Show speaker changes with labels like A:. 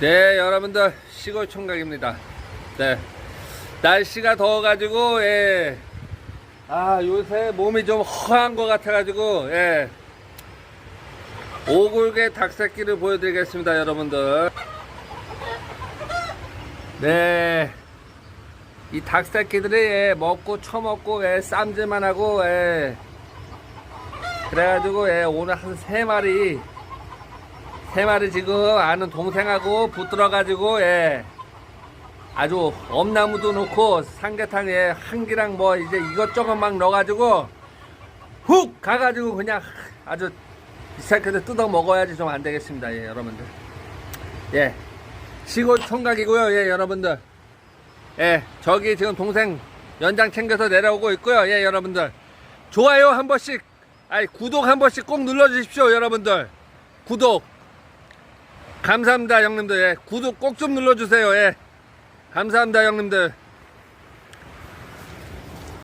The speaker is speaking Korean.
A: 네, 여러분들 시골 총각입니다. 네, 날씨가 더워가지고 예, 아 요새 몸이 좀 허한 것 같아가지고 예, 오골계 닭새끼를 보여드리겠습니다, 여러분들. 네, 이 닭새끼들이 예, 먹고 처먹고 예, 쌈질만 하고 예, 그래가지고 예, 오늘 한 세 마리 세 마리 지금 아는 동생하고 붙들어가지고 예. 아주 엄나무도 넣고 삼계탕에 한기랑 뭐 이제 이것저것 막 넣어가지고 훅 가가지고 그냥 아주 이 새끼들 뜯어 먹어야지 좀 안 되겠습니다 예 여러분들. 예. 시골 총각이고요 예 여러분들. 예 저기 지금 동생 연장 챙겨서 내려오고 있고요 예 여러분들. 좋아요 한 번씩 아니 구독 한 번씩 꼭 눌러 주십시오 여러분들. 구독 감사합니다 형님들. 예, 구독 꼭 좀 눌러주세요. 예. 감사합니다 형님들